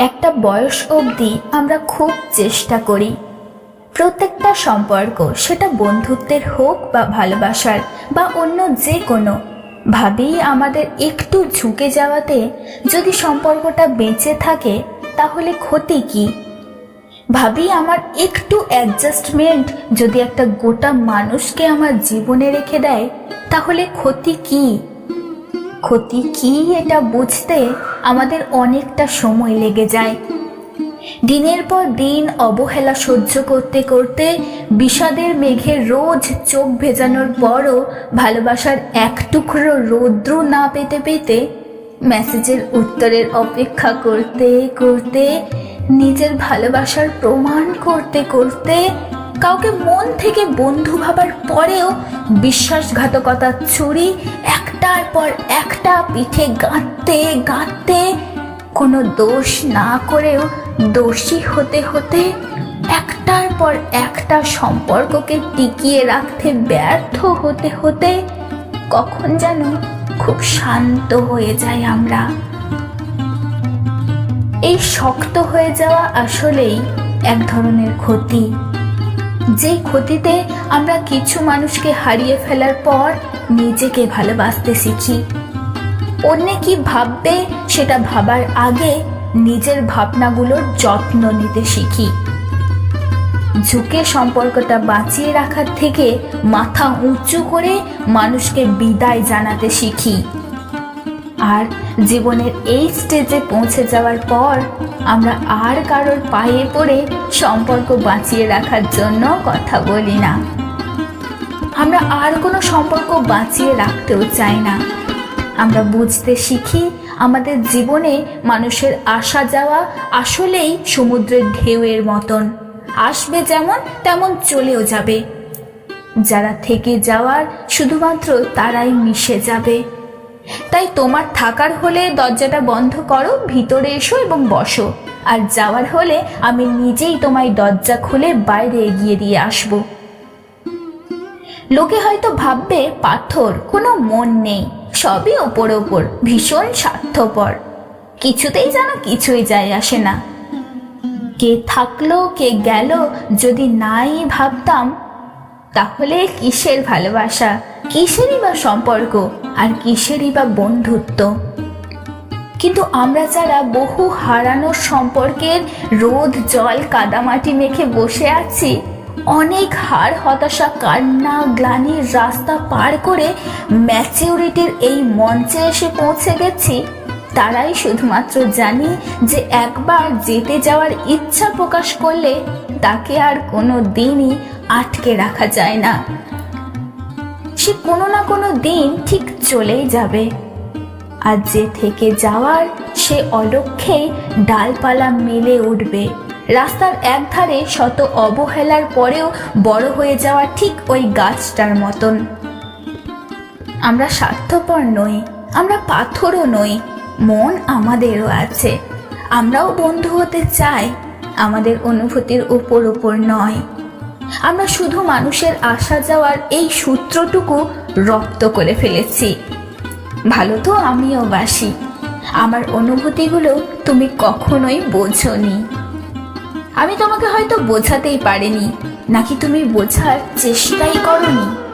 একটা বয়স অবধি আমরা খুব চেষ্টা করি। প্রত্যেকটা সম্পর্ক সেটা বন্ধুত্বের হোক বা ভালোবাসার বা অন্য যে কোনো ভাবি আমাদের একটু ঝুঁকে যাওয়াতে যদি সম্পর্কটা বেঁচে থাকে, তাহলে ক্ষতি কি? ভাবি আমার একটু অ্যাডজাস্টমেন্ট যদি একটা গোটা মানুষকে আমার জীবনে রেখে দেয়, তাহলে ক্ষতি কি? ক্ষতি কি এটা বুঝতে আমাদের অনেকটা সময় লেগে যায়। দিনের পর দিন অবহেলা সহ্য করতে করতে বিষাদের মেঘে রোজ চোখ ভেজানোর পরও ভালোবাসার এক টুকরো রৌদ্র না পেতে পেতে মেসেজের উত্তরের অপেক্ষা করতে করতে, নিজের ভালোবাসার প্রমাণ করতে করতে কাউকে মন থেকে বন্ধু ভাবার পরেও বিশ্বাসঘাতকতার ছুরি একটার পর একটা পিঠে গাঁটতে গাঁটতে কোনো দোষ না করেও দোষী হতে হতে একটার পর একটা সম্পর্ককে টিকিয়ে রাখতে ব্যর্থ হতে হতে কখন যেন খুব শান্ত হয়ে যাই আমরা। এই শক্ত হয়ে যাওয়া আসলেই এক ধরনের ক্ষতি। যেই ক্ষতিতে আমরা কিছু মানুষকে হারিয়ে ফেলার পর নিজেকে ভালোবাসতে শিখি। অন্যে কি ভাববে সেটা ভাবার আগে নিজের ভাবনাগুলোর যত্ন নিতে শিখি। ঝুঁকে সম্পর্কটা বাঁচিয়ে রাখার থেকে মাথা উঁচু করে মানুষকে বিদায় জানাতে শিখি। আর জীবনের এই স্টেজে পৌঁছে যাওয়ার পর আমরা আর কারোর পায়ে পড়ে সম্পর্ক বাঁচিয়ে রাখার জন্য কথা বলি না। আমরা আর কোনো সম্পর্ক বাঁচিয়ে রাখতেও চাই না। আমরা বুঝতে শিখি আমাদের জীবনে মানুষের আসা যাওয়া আসলেই সমুদ্রের ঢেউয়ের মতন। আসবে যেমন, তেমন চলেও যাবে। যারা থেকে যাওয়ার শুধুমাত্র তারাই মিশে যাবে। তাই তোমার থাকার হলে দরজাটা বন্ধ করো, ভিতরে এসো এবং বসো। আর যাওয়ার হলে আমি নিজেই তোমায় দরজা খুলে বাইরে এগিয়ে দিয়ে আসব। লোকে হয়তো ভাববে, পাথর, কোনো মন নেই, সবই ওপর ওপর, ভীষণ স্বার্থপর। কিছুতেই যেন কিছুই যায় আসে না। কে থাকল, কে গেল, যদি নাই ভাবতাম, তাহলে কিসের ভালোবাসা, কিসেরই বা সম্পর্ক? আর কিসেরই বা বন্ধুত্ব? কিন্তু আমরা যারা বহু হারানোর সম্পর্কের রোদ, জল, কাদামাটি মেখে বসে আছি, অনেক হার হতাশা, কান্না গ্লানির রাস্তা পার করে ম্যাচিউরিটির এই মঞ্চে এসে পৌঁছে গেছি। তারাই শুধুমাত্র জানি যে একবার যেতে যাওয়ার ইচ্ছা প্রকাশ করলে তাকে আর কোনো দিনই আটকে রাখা যায় না। সে কোনো না কোনো দিন ঠিক চলেই যাবে। আর যে থেকে যাওয়ার সে অলক্ষেই ডালপালা মেলে উঠবে। রাস্তার একধারে শত অবহেলার পরেও বড় হয়ে যাওয়া ঠিক ওই গাছটার মতন। আমরা স্বার্থপর নই, আমরা পাথরও নই, মন আমাদেরও আছে। আমরাও বন্ধু হতে চাই, আমাদের অনুভূতির উপর উপর নয়। আমরা শুধু মানুষের আসা যাওয়ার এই সূত্রটুকু রপ্ত করে ফেলেছি। ভালো তো আমিও বাসি। আমার অনুভূতিগুলো তুমি কখনোই বোঝনি। আমি তোমাকে হয়তো বোঝাতেই পারিনি, নাকি তুমি বোঝার চেষ্টাই করনি?